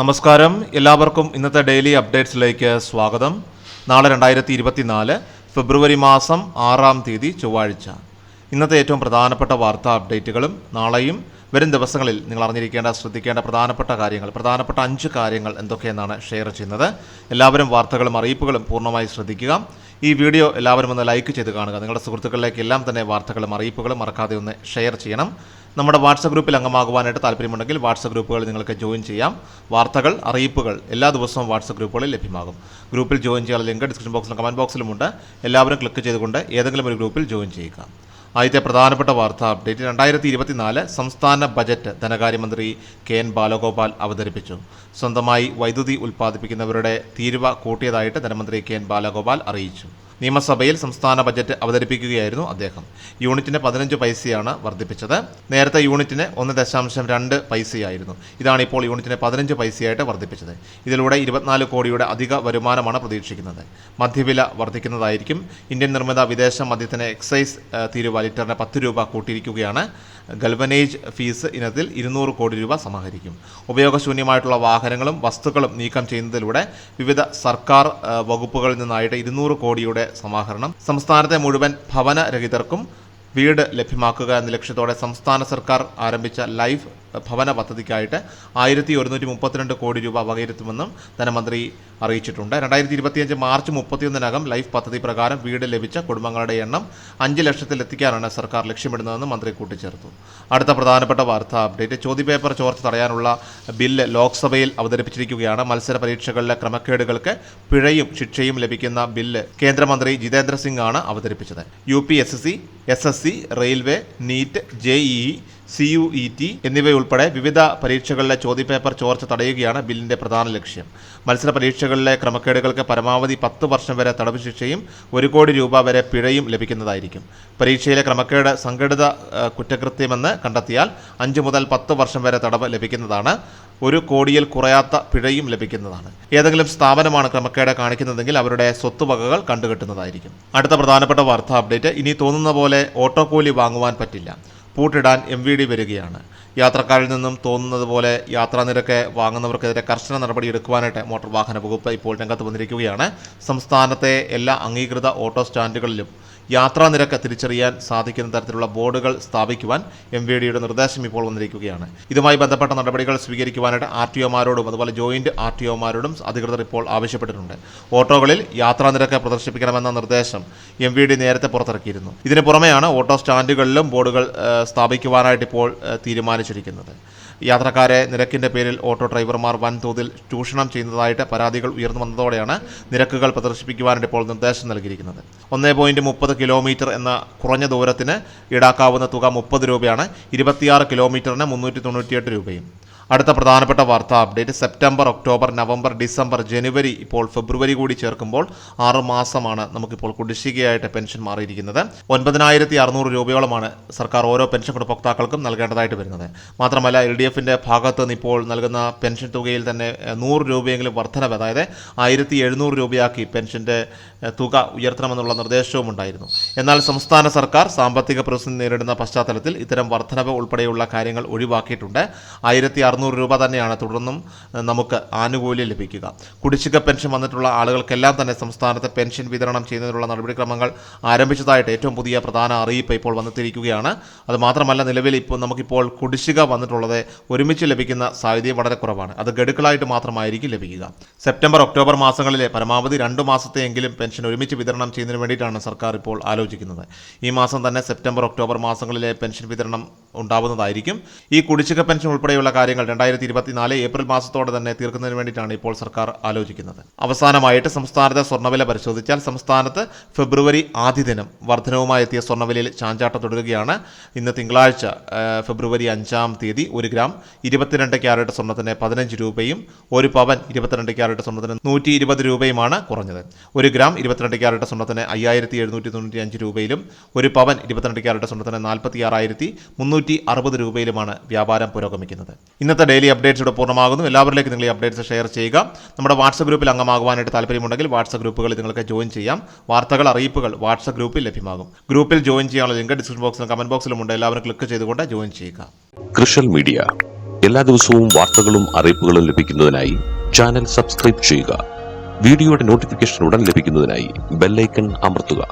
നമസ്കാരം. എല്ലാവർക്കും ഇന്നത്തെ ഡെയിലി അപ്ഡേറ്റ്സിലേക്ക് സ്വാഗതം. നാളെ രണ്ടായിരത്തി ഇരുപത്തിനാല് ഫെബ്രുവരി മാസം ആറാം തീയതി ചൊവ്വാഴ്ച. ഇന്നത്തെ ഏറ്റവും പ്രധാനപ്പെട്ട വാർത്താ അപ്ഡേറ്റുകളും നാളെയും വരും ദിവസങ്ങളിൽ നിങ്ങൾ അറിഞ്ഞിരിക്കേണ്ട ശ്രദ്ധിക്കേണ്ട പ്രധാനപ്പെട്ട കാര്യങ്ങൾ പ്രധാനപ്പെട്ട അഞ്ച് കാര്യങ്ങൾ എന്തൊക്കെയെന്നാണ് ഷെയർ ചെയ്യുന്നത്. എല്ലാവരും വാർത്തകളും അറിയിപ്പുകളും പൂർണമായി ശ്രദ്ധിക്കുക. ഈ വീഡിയോ എല്ലാവരും ഒന്ന് ലൈക്ക് ചെയ്ത് കാണുക. നിങ്ങളുടെ സുഹൃത്തുക്കളിലേക്ക് എല്ലാം തന്നെ വാർത്തകളും അറിയിപ്പുകളും മറക്കാതെ ഒന്ന് ഷെയർ ചെയ്യണം. നമ്മുടെ വാട്സപ്പ് ഗ്രൂപ്പിൽ അംഗമാകുവാനായിട്ട് താല്പര്യമുണ്ടെങ്കിൽ വാട്സപ്പ് ഗ്രൂപ്പുകളിൽ നിങ്ങൾക്ക് ജോയിൻ ചെയ്യാം. വാർത്തകൾ അറിയിപ്പുകൾ എല്ലാ ദിവസവും വാട്സപ്പ് ഗ്രൂപ്പുകളിൽ ലഭ്യമാകും. ഗ്രൂപ്പിൽ ജോയിൻ ചെയ്യാനുള്ള ലിങ്ക് ഡിസ്ക്രിപ്ഷൻ ബോക്സിലും കമന്റ് ബോക്സിലുമുണ്ട് എല്ലാവരും ക്ലിക്ക് ചെയ്തുകൊണ്ട് ഏതെങ്കിലും ഒരു ഗ്രൂപ്പിൽ ജോയിൻ ചെയ്യുക. ആദ്യത്തെ പ്രധാനപ്പെട്ട വാർത്താ അപ്ഡേറ്റ് രണ്ടായിരത്തി ഇരുപത്തിനാല് സംസ്ഥാന ബജറ്റ് ധനകാര്യമന്ത്രി കെ എൻ ബാലഗോപാൽ അവതരിപ്പിച്ചു. സ്വന്തമായി വൈദ്യുതി ഉൽപ്പാദിപ്പിക്കുന്നവരുടെ തീരുവ കൂട്ടിയതായിട്ട് ധനമന്ത്രി കെ എൻ ബാലഗോപാൽ അറിയിച്ചു. നിയമസഭയിൽ സംസ്ഥാന ബജറ്റ് അവതരിപ്പിക്കുകയായിരുന്നു അദ്ദേഹം. യൂണിറ്റിന് പതിനഞ്ച് പൈസയാണ് വർദ്ധിപ്പിച്ചത്. നേരത്തെ യൂണിറ്റിന് ഒന്ന് ദശാംശം രണ്ട് പൈസയായിരുന്നു. ഇതാണ് ഇപ്പോൾ യൂണിറ്റിന് പതിനഞ്ച് പൈസയായിട്ട് വർദ്ധിപ്പിച്ചത്. ഇതിലൂടെ ഇരുപത്തിനാല് കോടിയുടെ അധിക വരുമാനമാണ് പ്രതീക്ഷിക്കുന്നത്. മധ്യവില വർദ്ധിക്കുന്നതായിരിക്കും. ഇന്ത്യൻ നിർമ്മിത വിദേശ മദ്യത്തിന് എക്സൈസ് തീരുവ ലിറ്ററിന് പത്ത് രൂപ കൂട്ടിയിരിക്കുകയാണ്. ഗൽവനേജ് ഫീസ് ഇനത്തിൽ ഇരുന്നൂറ് കോടി രൂപ സമാഹരിക്കും. ഉപയോഗശൂന്യമായിട്ടുള്ള വാഹനങ്ങളും വസ്തുക്കളും നീക്കം ചെയ്യുന്നതിലൂടെ വിവിധ സർക്കാർ വകുപ്പുകളിൽ നിന്നായിട്ട് ഇരുന്നൂറ് കോടിയുടെ സമാഹരണം. സംസ്ഥാനത്തെ മുഴുവൻ ഭവനരഹിതർക്കും വീട് ലഭ്യമാക്കുക എന്ന ലക്ഷ്യത്തോടെ സംസ്ഥാന സർക്കാർ ആരംഭിച്ച ലൈഫ് ഭവന പദ്ധതിക്കായിട്ട് ആയിരത്തി ഒരുന്നൂറ്റി മുപ്പത്തിരണ്ട് കോടി രൂപ വകയിരുത്തുമെന്നും ധനമന്ത്രി അറിയിച്ചിട്ടുണ്ട്. രണ്ടായിരത്തി ഇരുപത്തിയഞ്ച് മാർച്ച് മുപ്പത്തിയൊന്നിനകം ലൈഫ് പദ്ധതി പ്രകാരം വീട് ലഭിച്ച കുടുംബങ്ങളുടെ എണ്ണം അഞ്ച് ലക്ഷത്തിലെത്തിക്കാനാണ് സർക്കാർ ലക്ഷ്യമിടുന്നതെന്ന് മന്ത്രി കൂട്ടിച്ചേർത്തു. അടുത്ത പ്രധാനപ്പെട്ട വാർത്താ അപ്ഡേറ്റ് ചോദ്യപേപ്പർ ചോർച്ച തടയാനുള്ള ബില്ല് ലോക്സഭയിൽ അവതരിപ്പിച്ചിരിക്കുകയാണ്. മത്സര പരീക്ഷകളിലെ ക്രമക്കേടുകൾക്ക് പിഴയും ശിക്ഷയും ലഭിക്കുന്ന ബില്ല് കേന്ദ്രമന്ത്രി ജിതേന്ദ്ര സിംഗ് ആണ് അവതരിപ്പിച്ചത്. U P S S C S S C railway NEET JEE C U E T എന്നിവയുൾപ്പെടെ വിവിധ പരീക്ഷകളിലെ ചോദ്യപേപ്പർ ചോർച്ച തടയുകയാണ് ബില്ലിന്റെ പ്രധാന ലക്ഷ്യം. മത്സര പരീക്ഷകളിലെ ക്രമക്കേടുകൾക്ക് പരമാവധി പത്ത് വർഷം വരെ തടവ് ശിക്ഷയും ഒരു കോടി രൂപ വരെ പിഴയും ലഭിക്കുന്നതായിരിക്കും. പരീക്ഷയിലെ ക്രമക്കേട് സംഘടിത കുറ്റകൃത്യമെന്ന് കണ്ടെത്തിയാൽ അഞ്ച് മുതൽ പത്ത് വർഷം വരെ തടവ് ലഭിക്കുന്നതാണ്. ഒരു കോടിയിൽ കുറയാത്ത പിഴയും ലഭിക്കുന്നതാണ്. ഏതെങ്കിലും സ്ഥാപനമാണ് ക്രമക്കേട് കാണിക്കുന്നതെങ്കിൽ അവരുടെ സ്വത്തുവകകൾ കണ്ടുകെട്ടുന്നതായിരിക്കും. അടുത്ത പ്രധാനപ്പെട്ട വാർത്താ അപ്ഡേറ്റ് ഇനി തോന്നുന്ന പോലെ ഓട്ടോ കൂലി വാങ്ങുവാൻ പറ്റില്ല. പൂട്ടിടാൻ എം വി ഡി വരികയാണ്. യാത്രക്കാരിൽ നിന്നും തോന്നുന്നത് പോലെ യാത്രാ നിരക്ക് വാങ്ങുന്നവർക്കെതിരെ കർശന നടപടി എടുക്കുവാനായിട്ട് മോട്ടോർ വാഹന വകുപ്പ് ഇപ്പോൾ രംഗത്ത് വന്നിരിക്കുകയാണ്. സംസ്ഥാനത്തെ എല്ലാ അംഗീകൃത ഓട്ടോ സ്റ്റാൻഡുകളിലും യാത്രാ നിരക്ക് തിരിച്ചറിയാൻ സാധിക്കുന്ന തരത്തിലുള്ള ബോർഡുകൾ സ്ഥാപിക്കുവാൻ എം വി ഡിയുടെ നിർദ്ദേശം ഇപ്പോൾ വന്നിരിക്കുകയാണ്. ഇതുമായി ബന്ധപ്പെട്ട നടപടികൾ സ്വീകരിക്കുവാനായിട്ട് ആർ ടി ഒമാരോടും അതുപോലെ ജോയിന്റ് ആർ ടി ഒമാരോടും അധികൃതർ ഇപ്പോൾ ആവശ്യപ്പെട്ടിട്ടുണ്ട്. ഓട്ടോകളിൽ യാത്രാ നിരക്ക് പ്രദർശിപ്പിക്കണമെന്ന നിർദ്ദേശം എം വി ഡി നേരത്തെ പുറത്തിറക്കിയിരുന്നു. ഇതിന് പുറമെയാണ് ഓട്ടോ സ്റ്റാൻഡുകളിലും ബോർഡുകൾ സ്ഥാപിക്കുവാനായിട്ട് ഇപ്പോൾ തീരുമാനിച്ചിരിക്കുന്നത്. യാത്രക്കാരെ നിരക്കിന്റെ പേരിൽ ഓട്ടോ ഡ്രൈവർമാർ വൻതോതിൽ ചൂഷണം ചെയ്യുന്നതായിട്ട് പരാതികൾ ഉയർന്നു വന്നതോടെയാണ് നിരക്കുകൾ പ്രദർശിപ്പിക്കുവാനായിട്ട് ഇപ്പോൾ നിർദ്ദേശം നൽകിയിരിക്കുന്നത്. ഒന്നേ പോയിന്റ് മുപ്പത് കിലോമീറ്റർ എന്ന കുറഞ്ഞ ദൂരത്തിന് ഈടാക്കാവുന്ന തുക മുപ്പത് രൂപയാണ്. ഇരുപത്തിയാറ് കിലോമീറ്ററിന് മുന്നൂറ്റി തൊണ്ണൂറ്റിയെട്ട് രൂപയും. അടുത്ത പ്രധാനപ്പെട്ട വാർത്താ update. September October November December ജനുവരി ഇപ്പോൾ ഫെബ്രുവരി കൂടി ചേർക്കുമ്പോൾ ആറ് മാസമാണ് നമുക്കിപ്പോൾ കുടിശ്ശികയായിട്ട് പെൻഷൻ മാറിയിരിക്കുന്നത്. ഒൻപതിനായിരത്തി അറുന്നൂറ് രൂപയോളമാണ് സർക്കാർ ഓരോ പെൻഷൻ ഗുണഭോക്താക്കൾക്കും നൽകേണ്ടതായിട്ട് വരുന്നത്. മാത്രമല്ല എൽ ഡി എഫിന്റെ ഭാഗത്ത് നിന്ന് ഇപ്പോൾ നൽകുന്ന പെൻഷൻ തുകയിൽ തന്നെ നൂറ് രൂപയെങ്കിലും വർധനവ് അതായത് ആയിരത്തി എഴുന്നൂറ് രൂപയാക്കി പെൻഷന്റെ തുക ഉയർത്തണമെന്നുള്ള നിർദ്ദേശവും ഉണ്ടായിരുന്നു. എന്നാൽ സംസ്ഥാന സർക്കാർ സാമ്പത്തിക പ്രതിസന്ധി നേരിടുന്ന പശ്ചാത്തലത്തിൽ ഇത്തരം വർധനവ് ഉൾപ്പെടെയുള്ള കാര്യങ്ങൾ ഒഴിവാക്കിയിട്ടുണ്ട്. ആയിരത്തി അറുന്നൂറ് രൂപ തന്നെയാണ് തുടർന്നും നമുക്ക് ആനുകൂല്യം ലഭിക്കുക. കുടിശ്ശിക പെൻഷൻ വന്നിട്ടുള്ള ആളുകൾക്കെല്ലാം തന്നെ സംസ്ഥാനത്ത് പെൻഷൻ വിതരണം ചെയ്യുന്നതിനുള്ള നടപടിക്രമങ്ങൾ ആരംഭിച്ചതായിട്ട് ഏറ്റവും പുതിയ പ്രധാന അറിയിപ്പ് ഇപ്പോൾ വന്നെത്തിയിരിക്കുകയാണ് അത് മാത്രമല്ല നിലവിൽ ഇപ്പോൾ നമുക്കിപ്പോൾ കുടിശ്ശിക വന്നിട്ടുള്ളത് ഒരുമിച്ച് ലഭിക്കുന്ന സാധ്യത വളരെ കുറവാണ്. അത് ഗഡുക്കളായിട്ട് മാത്രമായിരിക്കും ലഭിക്കുക. സെപ്റ്റംബർ ഒക്ടോബർ മാസങ്ങളിലെ പരമാവധി രണ്ട് മാസത്തെയെങ്കിലും പെൻഷൻ ഒരുമിച്ച് വിതരണം ചെയ്യുന്നതിന് വേണ്ടിയിട്ടാണ് സർക്കാർ ഇപ്പോൾ ആലോചിക്കുന്നത്. ഈ മാസം തന്നെ സെപ്റ്റംബർ ഒക്ടോബർ മാസങ്ങളിലെ പെൻഷൻ വിതരണം ഉണ്ടാവുന്നതായിരിക്കും. ഈ കുടിശ്ശിക പെൻഷൻ ഉൾപ്പെടെയുള്ള കാര്യങ്ങൾ രണ്ടായിരത്തി ഇരുപത്തിനാല് ഏപ്രിൽ മാസത്തോടെ തന്നെ തീർക്കുന്നതിന് വേണ്ടിയിട്ടാണ് ഇപ്പോൾ സർക്കാർ ആലോചിക്കുന്നത്. അവസാനമായിട്ട് സംസ്ഥാനത്തെ സ്വർണവില പരിശോധിച്ചാൽ സംസ്ഥാനത്ത് ഫെബ്രുവരി ആദ്യ ദിനം വർധനവുമായി എത്തിയ സ്വർണവിലയിൽ ചാഞ്ചാട്ടം തുടരുകയാണ്. ഇന്ന് തിങ്കളാഴ്ച ഫെബ്രുവരി അഞ്ചാം തീയതി ഒരു ഗ്രാം ഇരുപത്തിരണ്ട് ക്യാരറ്റ് സ്വർണത്തിന് പതിനഞ്ച് രൂപയും ഒരു പവൻ ഇരുപത്തിരണ്ട് ക്യാരറ്റ് സ്വർണത്തിന് നൂറ്റി ഇരുപത് രൂപയുമാണ് കുറഞ്ഞത്. ഒരു ഗ്രാം ഇരുപത്തിരണ്ട് ക്യാരറ്റ് സ്വർണത്തിന് അയ്യായിരത്തി എഴുന്നൂറ്റി തൊണ്ണൂറ്റി അഞ്ച് രൂപയിലും ഒരു പവൻ ഇരുപത്തിരണ്ട് ക്യാരറ്റ് സ്വർണത്തിന് നാൽപ്പത്തി ആറായിരത്തി മുന്നൂറ്റി അറുപത് രൂപയിലുമാണ് വ്യാപാരം പുരോഗമിക്കുന്നത്. ഇന്നത്തെ ഡെയിലി അപ്ഡേറ്റ്സ് ഇവിടെ പൂർണമാകുന്നു. എല്ലാവരിലേക്കും നിങ്ങൾ ഈ അപ്ഡേറ്റ്സ് ഷെയർ ചെയ്യുക. നമ്മുടെ വാട്സപ്പ് ഗ്രൂപ്പിൽ അംഗമാകുവാനായിട്ട് താല്പര്യമുണ്ടെങ്കിൽ വാട്സപ്പ് ഗ്രൂപ്പുകളിൽ നിങ്ങൾക്ക് ജോയിൻ ചെയ്യാം. വാർത്തകൾ അറിയിപ്പുകൾ വാട്സപ്പ് ഗ്രൂപ്പിൽ ലഭ്യമാകും. ഗ്രൂപ്പിൽ ജോയിൻ ചെയ്യാനുള്ള ലിങ്ക് ഡിസ്ക്രിപ്ഷൻ ബോക്സിലും കമന്റ് ബോക്സിലും ഉണ്ട്. എല്ലാവരും ക്ലിക്ക് ചെയ്തുകൊണ്ട് ജോയിൻ ചെയ്യുക. കൃഷൽ മീഡിയ എല്ലാ ദിവസവും വാർത്തകളും അറിയിപ്പുകളും ലഭിക്കുന്നതിനായി ചാനൽ സബ്സ്ക്രൈബ് ചെയ്യുക. വീഡിയോയുടെ നോട്ടിഫിക്കേഷൻ ഉടൻ ലഭിക്കുന്നതിനായി ബെല്ലൈക്കൺ അമർത്തുക.